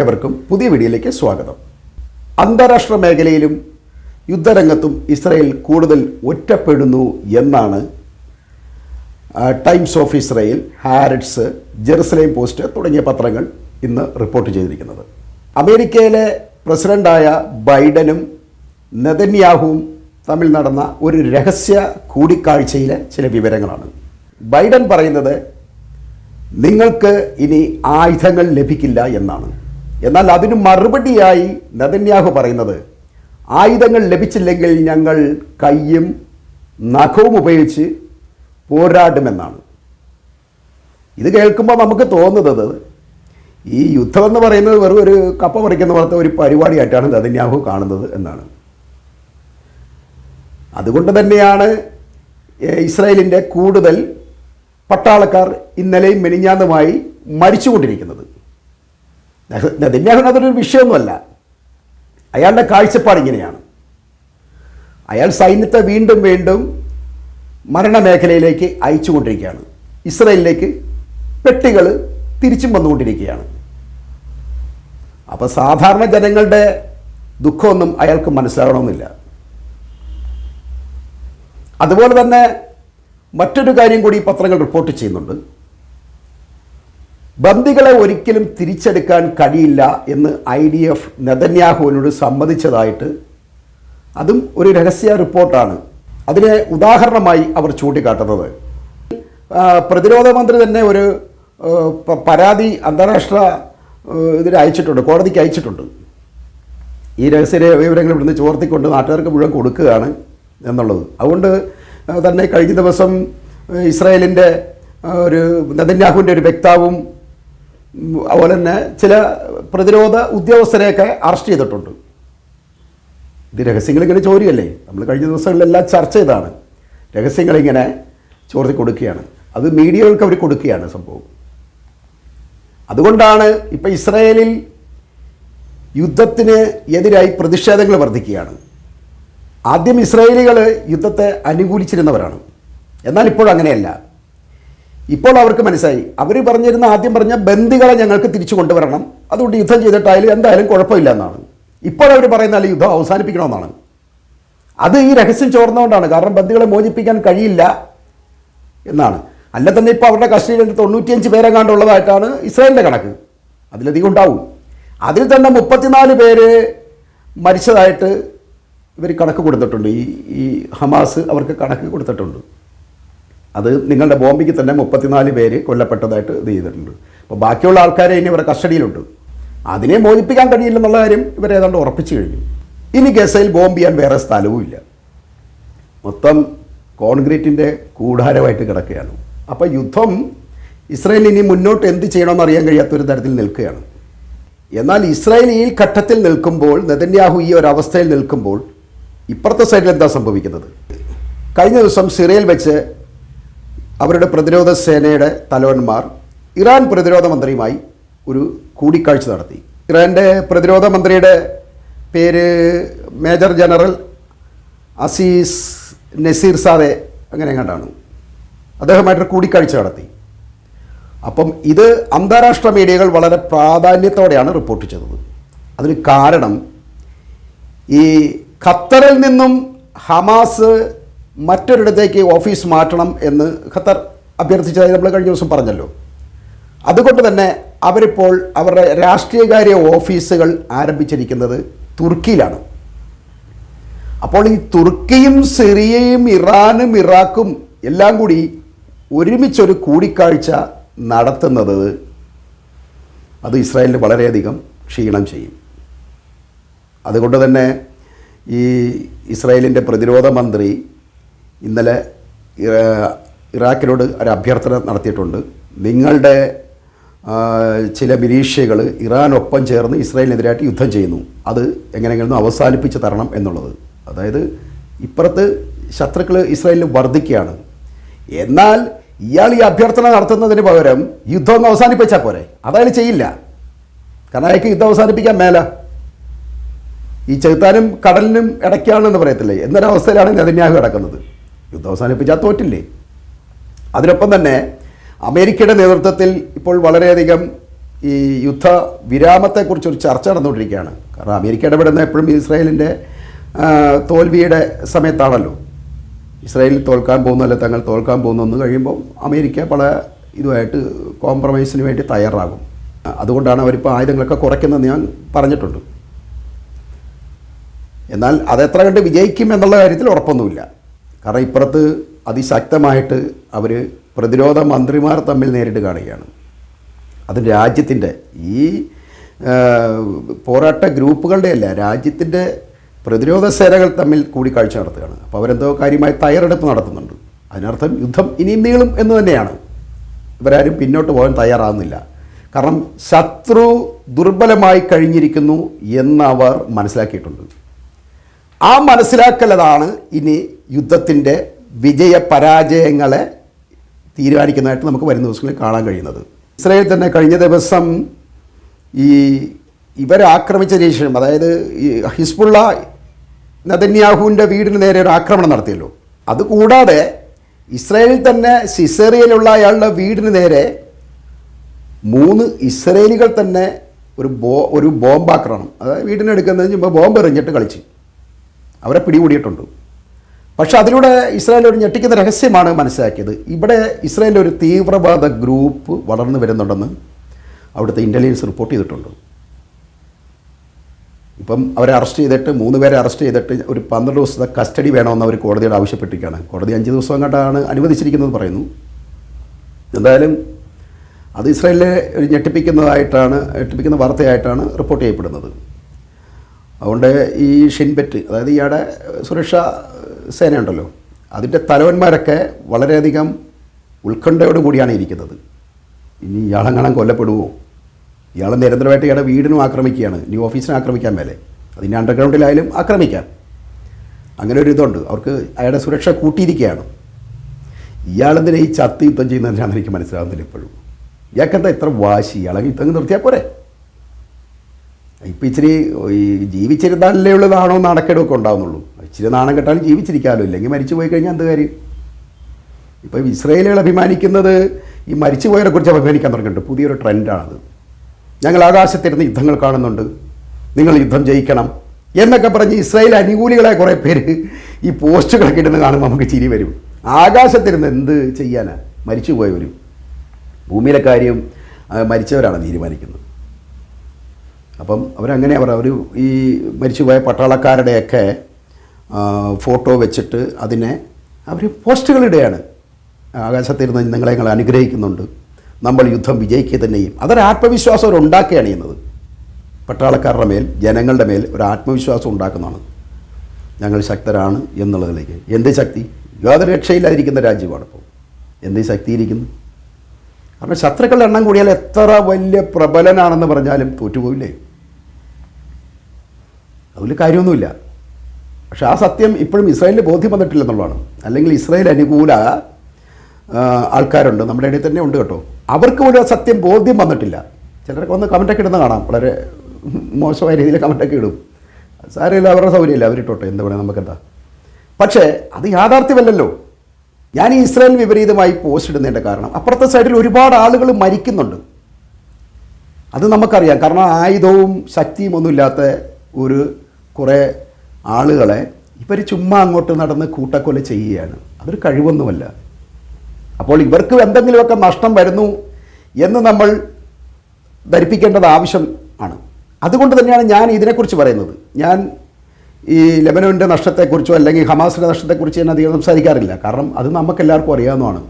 ഏവർക്കും പുതിയ വീഡിയോയിലേക്ക് സ്വാഗതം. അന്താരാഷ്ട്ര മേഖലയിലും യുദ്ധരംഗത്തും ഇസ്രയേൽ കൂടുതൽ ഒറ്റപ്പെടുന്നു എന്നാണ് Times of Israel Haaretz Jerusalem Post തുടങ്ങിയ പത്രങ്ങൾ ഇന്ന് റിപ്പോർട്ട് ചെയ്തിരിക്കുന്നത്. അമേരിക്കയിലെ പ്രസിഡന്റായ ബൈഡനും നെതന്യാഹുവും തമ്മിൽ നടന്ന ഒരു രഹസ്യ കൂടിക്കാഴ്ചയിലെ ചില വിവരങ്ങളാണ്. ബൈഡൻ പറയുന്നത് നിങ്ങൾക്ക് ഇനി ആയുധങ്ങൾ ലഭിക്കില്ല എന്നാണ്. എന്നാൽ അതിന് മറുപടിയായി നദന്യാഹു പറയുന്നത് ആയുധങ്ങൾ ലഭിച്ചില്ലെങ്കിൽ ഞങ്ങൾ കയ്യും നഖവും ഉപയോഗിച്ച് പോരാടുമെന്നാണ്. ഇത് കേൾക്കുമ്പോൾ നമുക്ക് തോന്നുന്നത് ഈ യുദ്ധം എന്ന് പറയുന്നത് വെറും ഒരു കപ്പ പറിക്കുന്ന പോലത്തെ ഒരു പരിപാടിയായിട്ടാണ് നദന്യാഹു കാണുന്നത് എന്നാണ്. അതുകൊണ്ട് തന്നെയാണ് ഇസ്രായേലിന്റെ കൂടുതൽ പട്ടാളക്കാർ ഇന്നലെയും മെനിഞ്ഞാന്നുമായി മരിച്ചുകൊണ്ടിരിക്കുന്നത്. നെതന്യാഹുവിന് അതൊരു വിഷയമൊന്നുമല്ല. അയാളുടെ കാഴ്ചപ്പാട് ഇങ്ങനെയാണ്. അയാൾ സൈന്യത്തെ വീണ്ടും വീണ്ടും മരണമേഖലയിലേക്ക് അയച്ചുകൊണ്ടിരിക്കുകയാണ്. ഇസ്രയേലിലേക്ക് പെട്ടികൾ തിരിച്ചും വന്നുകൊണ്ടിരിക്കുകയാണ്. അപ്പോൾ സാധാരണ ജനങ്ങളുടെ ദുഃഖമൊന്നും അയാൾക്ക് മനസ്സിലാകണമെന്നില്ല. അതുപോലെ തന്നെ മറ്റൊരു കാര്യം കൂടി പത്രങ്ങൾ റിപ്പോർട്ട് ചെയ്യുന്നുണ്ട്. ബന്ദികളെ ഒരിക്കലും തിരിച്ചെടുക്കാൻ കഴിയില്ല എന്ന് ഐ ഡി എഫ് നെതന്യാഹുവിനോട് സമ്മതിച്ചതായിട്ട് അതും ഒരു രഹസ്യ റിപ്പോർട്ടാണ്. അതിനെ ഉദാഹരണമായി അവർ ചൂണ്ടിക്കാട്ടുന്നത്. പ്രതിരോധ മന്ത്രി തന്നെ ഒരു പരാതി അന്താരാഷ്ട്ര ഇതിന് അയച്ചിട്ടുണ്ട് കോടതിക്ക് അയച്ചിട്ടുണ്ട്. ഈ രഹസ്യ വിവരങ്ങൾ ഇവിടുന്ന് ചോർത്തിക്കൊണ്ട് നാട്ടുകാർക്ക് മുഴുവൻ കൊടുക്കുകയാണ് എന്നുള്ളത്. അതുകൊണ്ട് തന്നെ കഴിഞ്ഞ ദിവസം ഇസ്രായേലിന്റെ ഒരു നെതന്യാഹുവിന്റെ ഒരു വ്യക്താവും അതുപോലെ തന്നെ ചില പ്രതിരോധ ഉദ്യോഗസ്ഥരെയൊക്കെ അറസ്റ്റ് ചെയ്തിട്ടുണ്ട്. ഇത് രഹസ്യങ്ങൾ ഇങ്ങനെ ചോരിയല്ലേ? നമ്മൾ കഴിഞ്ഞ ദിവസങ്ങളിലെല്ലാം ചർച്ച ചെയ്താണ് രഹസ്യങ്ങളിങ്ങനെ ചോർത്തി കൊടുക്കുകയാണ്. അത് മീഡിയകൾക്ക് അവർ കൊടുക്കുകയാണ് സംഭവം. അതുകൊണ്ടാണ് ഇപ്പം ഇസ്രായേലിൽ യുദ്ധത്തിന് എതിരായി പ്രതിഷേധങ്ങൾ വർദ്ധിക്കുകയാണ്. ആദ്യം ഇസ്രായേലികൾ യുദ്ധത്തെ അനുകൂലിച്ചിരുന്നവരാണ്. എന്നാൽ ഇപ്പോൾ അങ്ങനെയല്ല ഇപ്പോൾ അവർക്ക് മനസ്സിലായി. അവർ പറഞ്ഞിരുന്ന ആദ്യം പറഞ്ഞ ബന്ദികളെ ഞങ്ങൾക്ക് തിരിച്ചു കൊണ്ടുവരണം. അതുകൊണ്ട് യുദ്ധം ചെയ്തിട്ടായാലും എന്തായാലും കുഴപ്പമില്ല എന്നാണ്. ഇപ്പോൾ അവർ പറയുന്നാൽ യുദ്ധം അവസാനിപ്പിക്കണമെന്നാണ്. അത് ഈ രഹസ്യം ചോർന്നുകൊണ്ടാണ് കാരണം ബന്ദികളെ മോചിപ്പിക്കാൻ കഴിയില്ല എന്നാണ്. അല്ല തന്നെ ഇപ്പോൾ അവരുടെ കസ്റ്റഡിയിൽ തൊണ്ണൂറ്റിയഞ്ച് പേരെങ്ങാണ്ടുള്ളതായിട്ടാണ് ഇസ്രായേലിന്റെ കണക്ക്. അതിലധികം ഉണ്ടാവും. അതിൽ തന്നെ മുപ്പത്തിനാല് പേര് മരിച്ചതായിട്ട് ഇവർ കണക്ക് കൊടുത്തിട്ടുണ്ട്. ഈ ഈ ഹമാസ് അവർക്ക് കണക്ക് കൊടുത്തിട്ടുണ്ട്. അത് നിങ്ങളുടെ ബോംബിക്ക് തന്നെ മുപ്പത്തിനാല് പേര് കൊല്ലപ്പെട്ടതായിട്ട് ഇത് ചെയ്തിട്ടുണ്ട്. അപ്പോൾ ബാക്കിയുള്ള ആൾക്കാരെ ഇനി ഇവരുടെ കസ്റ്റഡിയിലുണ്ട്. അതിനെ മോചിപ്പിക്കാൻ കഴിയില്ലെന്നുള്ള കാര്യം ഇവർ ഏതാണ്ട് ഉറപ്പിച്ചു കഴിഞ്ഞു. ഇനി ഗസയിൽ ബോംബ് ചെയ്യാൻ വേറെ സ്ഥലവുമില്ല മൊത്തം കോൺക്രീറ്റിന്റെ കൂടാരമായിട്ട് കിടക്കുകയാണ്. അപ്പോൾ യുദ്ധം ഇസ്രായേൽ ഇനി മുന്നോട്ട് എന്ത് ചെയ്യണമെന്ന് അറിയാൻ കഴിയാത്തൊരു തരത്തിൽ നിൽക്കുകയാണ്. എന്നാൽ ഇസ്രായേൽ ഈ ഘട്ടത്തിൽ നിൽക്കുമ്പോൾ നെതന്യാഹു ഈ ഒരു അവസ്ഥയിൽ നിൽക്കുമ്പോൾ ഇപ്പുറത്തെ സൈഡിൽ എന്താ സംഭവിക്കുന്നത്? കഴിഞ്ഞ ദിവസം സിറിയയിൽ വെച്ച് അവരുടെ പ്രതിരോധ സേനയുടെ തലവന്മാർ ഇറാൻ പ്രതിരോധ മന്ത്രിയുമായി ഒരു കൂടിക്കാഴ്ച നടത്തി. ഇറാന്റെ പ്രതിരോധ മന്ത്രിയുടെ പേര് major general Aziz Nasirzadeh അങ്ങനെ എങ്ങാണ്ടാണ്. അദ്ദേഹമായിട്ടൊരു കൂടിക്കാഴ്ച നടത്തി. അപ്പം ഇത് അന്താരാഷ്ട്ര മീഡിയകൾ വളരെ പ്രാധാന്യത്തോടെയാണ് റിപ്പോർട്ട് ചെയ്തത്. അതിന് കാരണം ഈ ഖത്തറിൽ നിന്നും ഹമാസ് മറ്റൊരിടത്തേക്ക് ഓഫീസ് മാറ്റണം എന്ന് ഖത്തർ അഭ്യർത്ഥിച്ചതായി നമ്മൾ കഴിഞ്ഞ ദിവസം പറഞ്ഞല്ലോ. അതുകൊണ്ട് തന്നെ അവരിപ്പോൾ അവരുടെ രാഷ്ട്രീയകാര്യ ഓഫീസുകൾ ആരംഭിച്ചിരിക്കുന്നത് തുർക്കിയിലാണ്. അപ്പോൾ ഈ തുർക്കിയും സിറിയയും ഇറാനും ഇറാഖും എല്ലാം കൂടി ഒരുമിച്ചൊരു കൂടിക്കാഴ്ച നടത്തുന്നത് അത് ഇസ്രായേലിന് വളരെയധികം ക്ഷീണം ചെയ്യും. അതുകൊണ്ട് തന്നെ ഈ ഇസ്രായേലിന്റെ പ്രതിരോധ മന്ത്രി ഇന്നലെ ഇറാ- ഇറാഖിനോട് ഒരു അഭ്യർത്ഥന നടത്തിയിട്ടുണ്ട്. നിങ്ങളുടെ ചില മിലീഷ്യകൾ ഇറാനൊപ്പം ചേർന്ന് ഇസ്രായേലിനെതിരായിട്ട് യുദ്ധം ചെയ്യുന്നു. അത് എങ്ങനെയെങ്കിലും അവസാനിപ്പിച്ച് തരണം എന്നുള്ളത്. അതായത് ഇപ്പുറത്ത് ശത്രുക്കൾ ഇസ്രായേലിൽ വർദ്ധിക്കുകയാണ് എന്നാൽ ഇയാൾ ഈ അഭ്യർത്ഥന നടത്തുന്നതിന് പകരം യുദ്ധം ഒന്ന് അവസാനിപ്പിച്ചാൽ പോരെ? അതയാൾ ചെയ്യില്ല. കാരണം അയാൾക്ക് യുദ്ധം അവസാനിപ്പിക്കാൻ മേല. ഈ ചെറുത്താനും കടലിനും ഇടയ്ക്കാണെന്ന് പറയത്തില്ലേ? എന്നൊരവസ്ഥയിലാണ് നെതന്യാഹു കിടക്കുന്നത്. യുദ്ധം അവസാനിപ്പിച്ചാൽ തോറ്റില്ലേ? അതിനൊപ്പം തന്നെ അമേരിക്കയുടെ നേതൃത്വത്തിൽ ഇപ്പോൾ വളരെയധികം ഈ യുദ്ധ വിരാമത്തെക്കുറിച്ച് ഒരു ചർച്ച നടന്നുകൊണ്ടിരിക്കുകയാണ്. കാരണം അമേരിക്ക ഇടപെടുന്ന എപ്പോഴും ഇസ്രായേലിന്റെ തോൽവിയുടെ സമയത്താണല്ലോ. ഇസ്രായേലിൽ തോൽക്കാൻ പോകുന്നല്ല തങ്ങൾ തോൽക്കാൻ പോകുന്നു കഴിയുമ്പോൾ അമേരിക്ക പല ഇതുമായിട്ട് കോംപ്രമൈസിന് വേണ്ടി തയ്യാറാകും. അതുകൊണ്ടാണ് അവരിപ്പോൾ ആയുധങ്ങളൊക്കെ കുറയ്ക്കുന്നതെന്ന് ഞാൻ പറഞ്ഞിട്ടുണ്ട്. എന്നാൽ അതെത്ര കണ്ട് വിജയിക്കും എന്നുള്ള കാര്യത്തിൽ ഉറപ്പൊന്നുമില്ല. കാരണം ഇപ്പുറത്ത് അതിശക്തമായിട്ട് അവർ പ്രതിരോധ മന്ത്രിമാർ തമ്മിൽ നേരിട്ട് കാണുകയാണ്. അത് രാജ്യത്തിന്റെ ഈ പോരാട്ട ഗ്രൂപ്പുകളുടെ അല്ല രാജ്യത്തിന്റെ പ്രതിരോധ സേനകൾ തമ്മിൽ കൂടിക്കാഴ്ച നടത്തുകയാണ്. അപ്പോൾ അവരെന്തോ കാര്യമായി തയ്യാറെടുപ്പ് നടത്തുന്നുണ്ട്. അതിനർത്ഥം യുദ്ധം ഇനിയും നീളും എന്ന് തന്നെയാണ്. ഇവരാരും പിന്നോട്ട് പോകാൻ തയ്യാറാകുന്നില്ല കാരണം ശത്രു ദുർബലമായി കഴിഞ്ഞിരിക്കുന്നു എന്നവർ മനസ്സിലാക്കിയിട്ടുണ്ട്. ആ മനസ്സിലാക്കലതാണ് ഇനി യുദ്ധത്തിന്റെ വിജയ പരാജയങ്ങളെ തീരുമാനിക്കുന്നതായിട്ട് നമുക്ക് വരുന്ന ദിവസങ്ങളിൽ കാണാൻ കഴിയുന്നത്. ഇസ്രായേൽ തന്നെ കഴിഞ്ഞ ദിവസം ഈ ഇവരാക്രമിച്ച ശേഷം അതായത് ഈ ഹിസ്ബുള്ള നദന്യാഹുവിന്റെ വീടിന് നേരെ ഒരു ആക്രമണം നടത്തിയല്ലോ. അതുകൂടാതെ ഇസ്രായേലിൽ തന്നെ സിസേറിയയിലുള്ള അയാളുടെ വീടിന് നേരെ മൂന്ന് ഇസ്രയേലികൾ തന്നെ ഒരു ബോ ഒരു ബോംബാക്രമണം. അതായത് വീടിനെടുക്കുന്നതിന് മുമ്പ് ബോംബ് എറിഞ്ഞിട്ട് കളിച്ച്. അവരെ പിടികൂടിയിട്ടുണ്ട്. പക്ഷേ അതിലൂടെ ഇസ്രായേൽ ഒരു ഞെട്ടിക്കുന്ന രഹസ്യമാണ് മനസ്സിലാക്കിയത്. ഇവിടെ ഇസ്രായേലിൽ ഒരു തീവ്രവാദ ഗ്രൂപ്പ് വളർന്നു വരുന്നുണ്ടെന്ന് അവിടുത്തെ ഇന്റലിജൻസ് റിപ്പോർട്ട് ചെയ്തിട്ടുണ്ട്. ഇപ്പം അവരെ അറസ്റ്റ് ചെയ്തിട്ട് മൂന്ന് പേരെ അറസ്റ്റ് ചെയ്തിട്ട് ഒരു പന്ത്രണ്ട് ദിവസത്തെ കസ്റ്റഡി വേണമെന്ന് അവർ കോടതിയോട് ആവശ്യപ്പെട്ടിരിക്കുകയാണ്. കോടതി അഞ്ച് ദിവസം കണ്ടാണ് അനുവദിച്ചിരിക്കുന്നത് പറയുന്നു. എന്തായാലും അത് ഇസ്രായേലിലെ ഒരു ഞെട്ടിപ്പിക്കുന്നതായിട്ടാണ് ഞെട്ടിപ്പിക്കുന്ന വാർത്തയായിട്ടാണ് റിപ്പോർട്ട് ചെയ്യപ്പെടുന്നത്. അതുകൊണ്ട് ഈ ഷിൻബെറ്റ് അതായത് ഇയാളുടെ സുരക്ഷാ സേനയുണ്ടല്ലോ അതിന്റെ തലവന്മാരൊക്കെ വളരെയധികം ഉത്കണ്ഠയോട് കൂടിയാണ് ഇരിക്കുന്നത്. ഇനി ഇയാളെങ്ങാനും കൊല്ലപ്പെടുമോ ഇയാൾ നിരന്തരമായിട്ട് ഇയാളുടെ വീടിനും ആക്രമിക്കുകയാണ്. ഇനി ഓഫീസിനെ ആക്രമിക്കാൻ മേലെ. അതിന്റെ അണ്ടർഗ്രൗണ്ടിലായാലും ആക്രമിക്കാം. അങ്ങനെ ഒരു ഇതുണ്ട്. അവർക്ക് അയാളുടെ സുരക്ഷ കൂട്ടിയിരിക്കുകയാണ്. ഇയാളെന്തിനാ ഈ ചത്ത് യുദ്ധം ചെയ്യുന്നതിനാണെന്ന് എനിക്ക് മനസ്സിലാവുന്നില്ല ഇപ്പോഴും. ഇയാൾക്കെന്താ ഇത്ര വാശി? ഇയാളെ യുദ്ധം നിർത്തിയാൽ പോരെ? ഇപ്പം ഇച്ചിരി ഈ ജീവിച്ചിരുന്നാലേ ഉള്ള നാണോ നാണക്കേടുമൊക്കെ ഉണ്ടാവുന്നുള്ളൂ. ഇച്ചിരി നാണം കെട്ടാലും ജീവിച്ചിരിക്കാമല്ലോ. ഇല്ലെങ്കിൽ മരിച്ചു പോയി കഴിഞ്ഞാൽ എന്ത് കാര്യം? ഇപ്പോൾ ഇസ്രയേലുകൾ അഭിമാനിക്കുന്നത് ഈ മരിച്ചു പോയവരെ കുറിച്ച് അഭിമാനിക്കാൻ തുടങ്ങിയിട്ടുണ്ട്. പുതിയൊരു ട്രെൻഡാണത്. ഞങ്ങൾ ആകാശത്തിരുന്ന് യുദ്ധങ്ങൾ കാണുന്നുണ്ട്. നിങ്ങൾ യുദ്ധം ജയിക്കണം എന്നൊക്കെ പറഞ്ഞ് ഇസ്രായേൽ അനുകൂലികളെ കുറേ പേര് ഈ പോസ്റ്റുകളൊക്കെ ഇടുന്ന കാണുമ്പോൾ നമുക്ക് ചിരി വരും. ആകാശത്തിരുന്ന് എന്ത് ചെയ്യാനാണ് മരിച്ചു പോയവരും ഭൂമിയിലെ കാര്യം മരിച്ചവരാണ് തീരുമാനിക്കുന്നത്. അപ്പം അവരങ്ങനെ അവർ അവർ ഈ മരിച്ചുപോയ പട്ടാളക്കാരുടെയൊക്കെ ഫോട്ടോ വെച്ചിട്ട് അതിനെ അവർ പോസ്റ്റുകളിടുകയാണ് ആകാശത്തിരുന്ന് നിങ്ങളെ ഞങ്ങൾ അനുഗ്രഹിക്കുന്നുണ്ട്. നമ്മൾ യുദ്ധം വിജയിക്കുക തന്നെയും അതൊരു ആത്മവിശ്വാസം അവർ ഉണ്ടാക്കുകയാണ് ചെയ്യുന്നത്. പട്ടാളക്കാരുടെ മേൽ ജനങ്ങളുടെ മേൽ ഒരു ആത്മവിശ്വാസം ഉണ്ടാക്കുന്നതാണ്. ഞങ്ങൾ ശക്തരാണ് എന്നുള്ളതിലേക്ക്. എന്ത് ശക്തി? യാതൊരു രക്ഷയില്ലാതിരിക്കുന്ന രാജ്യമാണ് ഇപ്പോൾ. എന്ത് ശക്തിയിരിക്കുന്നു കാരണം ശത്രുക്കളുടെ എണ്ണം കൂടിയാൽ എത്ര വലിയ പ്രബലനാണെന്ന് പറഞ്ഞാലും തോറ്റുപോയില്ലേ അതിൽ കാര്യമൊന്നുമില്ല. പക്ഷെ ആ സത്യം ഇപ്പോഴും ഇസ്രായേലിന് ബോധ്യം വന്നിട്ടില്ലെന്നുള്ളതാണ് അല്ലെങ്കിൽ ഇസ്രായേൽ അനുകൂല ആൾക്കാരുണ്ട്. നമ്മുടെ ഇടയിൽ തന്നെ ഉണ്ട് കേട്ടോ. അവർക്ക് പോലും ആ സത്യം ബോധ്യം വന്നിട്ടില്ല ചിലരൊക്കെ വന്ന് കമന്റൊക്കെ ഇടുന്ന കാണാം. വളരെ മോശമായ രീതിയിൽ കമന്റൊക്കെ ഇടും. സാരമില്ല അവരുടെ സൗകര്യമില്ല. അവരിട്ടോട്ടെ എന്താ പറയുക നമുക്കെന്താ? പക്ഷേ അത് യാഥാർത്ഥ്യമല്ലല്ലോ. ഞാൻ ഈ ഇസ്രായേൽ വിപരീതമായി പോസ്റ്റ് ഇടുന്നതിന്റെ കാരണം അപ്പുറത്തെ സൈഡിൽ ഒരുപാട് ആളുകൾ മരിക്കുന്നുണ്ട്. അത് നമുക്കറിയാം. കാരണം ആയുധവും ശക്തിയും ഒന്നുമില്ലാത്ത ഒരു കുറേ ആളുകളെ ഇവർ ചുമ്മാ അങ്ങോട്ട് നടന്ന് കൂട്ടക്കൊല ചെയ്യുകയാണ്. അതൊരു കഴിവൊന്നുമല്ല. അപ്പോൾ ഇവർക്ക് എന്തെങ്കിലുമൊക്കെ നഷ്ടം വരുന്നു എന്ന് നമ്മൾ ധരിപ്പിക്കേണ്ടത് ആവശ്യം ആണ്. അതുകൊണ്ട് തന്നെയാണ് ഞാൻ ഇതിനെക്കുറിച്ച് പറയുന്നത്. ഞാൻ ഈ ലെബനോന്റെ നഷ്ടത്തെക്കുറിച്ചോ അല്ലെങ്കിൽ ഹമാസിന്റെ നഷ്ടത്തെക്കുറിച്ച് ഞാൻ അധികം സംസാരിക്കാറില്ല. കാരണം അത് നമുക്കെല്ലാവർക്കും അറിയാവുന്നതാണ്.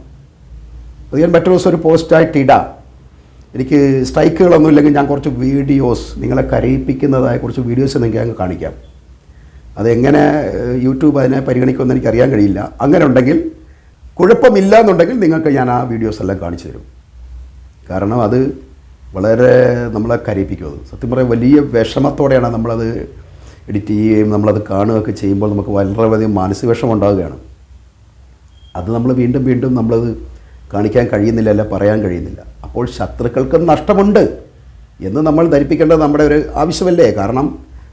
അത് ഞാൻ മറ്റൊരു ദിവസം ഒരു പോസ്റ്റായിട്ട് ഇടാം. എനിക്ക് സ്ട്രൈക്കുകളൊന്നും ഇല്ലെങ്കിൽ ഞാൻ കുറച്ച് വീഡിയോസ് നിങ്ങളെ കരയിപ്പിക്കുന്നതായ കുറച്ച് വീഡിയോസ് നിങ്ങൾക്ക് അങ്ങ് കാണിക്കാം. അതെങ്ങനെ യൂട്യൂബ് അതിനെ പരിഗണിക്കുമെന്ന് എനിക്ക് അറിയാൻ കഴിയില്ല. അങ്ങനെ ഉണ്ടെങ്കിൽ കുഴപ്പമില്ല എന്നുണ്ടെങ്കിൽ നിങ്ങൾക്ക് ഞാൻ ആ വീഡിയോസ് എല്ലാം കാണിച്ചു തരും. കാരണം അത് വളരെ നമ്മളെ കരയിപ്പിക്കും അത് സത്യം പറയാൻ വലിയ വിഷമത്തോടെയാണ് നമ്മളത് എഡിറ്റ് ചെയ്യുകയും നമ്മളത് കാണുകയൊക്കെ ചെയ്യുമ്പോൾ നമുക്ക് വളരെയധികം മാനസിക വിഷമം ഉണ്ടാവുകയാണ്. അത് നമ്മൾ വീണ്ടും വീണ്ടും നമ്മളത് കാണിക്കാൻ കഴിയുന്നില്ല അല്ല പറയാൻ കഴിയുന്നില്ല. അപ്പോൾ ശത്രുക്കൾക്ക് നഷ്ടമുണ്ട് എന്ന് നമ്മൾ ധരിപ്പിക്കേണ്ടത് നമ്മുടെ ഒരു ആവശ്യമല്ലേ? കാരണം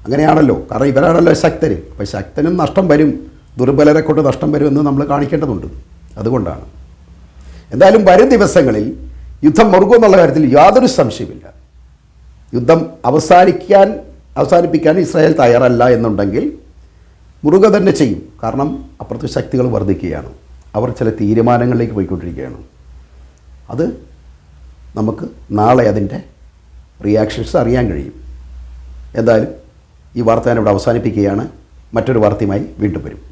അങ്ങനെയാണല്ലോ. കാരണം ഇവരാണല്ലോ ശക്തർ അപ്പോൾ ശക്തനും നഷ്ടം വരും. ദുർബലരെ കൊണ്ട് നഷ്ടം വരും എന്ന് നമ്മൾ കാണിക്കേണ്ടതുണ്ട്. അതുകൊണ്ടാണ്. എന്തായാലും വരും ദിവസങ്ങളിൽ യുദ്ധം മുറുകുമെന്നുള്ള കാര്യത്തിൽ യാതൊരു സംശയമില്ല യുദ്ധം അവസാനിക്കാൻ അവസാനിപ്പിക്കാൻ ഇസ്രായേൽ തയ്യാറല്ല എന്നുണ്ടെങ്കിൽ മുറുക തന്നെ ചെയ്യും. കാരണം അപ്പുറത്തെ ശക്തികൾ വർദ്ധിക്കുകയാണ്. അവർ ചില തീരുമാനങ്ങളിലേക്ക് പോയിക്കൊണ്ടിരിക്കുകയാണ്. അത് നമുക്ക് നാളെ അതിന്റെ റിയാക്ഷൻസ് അറിയാൻ കഴിയും. എന്തായാലും ഈ വാർത്ത ഞാനിവിടെ അവസാനിപ്പിക്കുകയാണ്. മറ്റൊരു വാർത്തയുമായി വീണ്ടും വരും.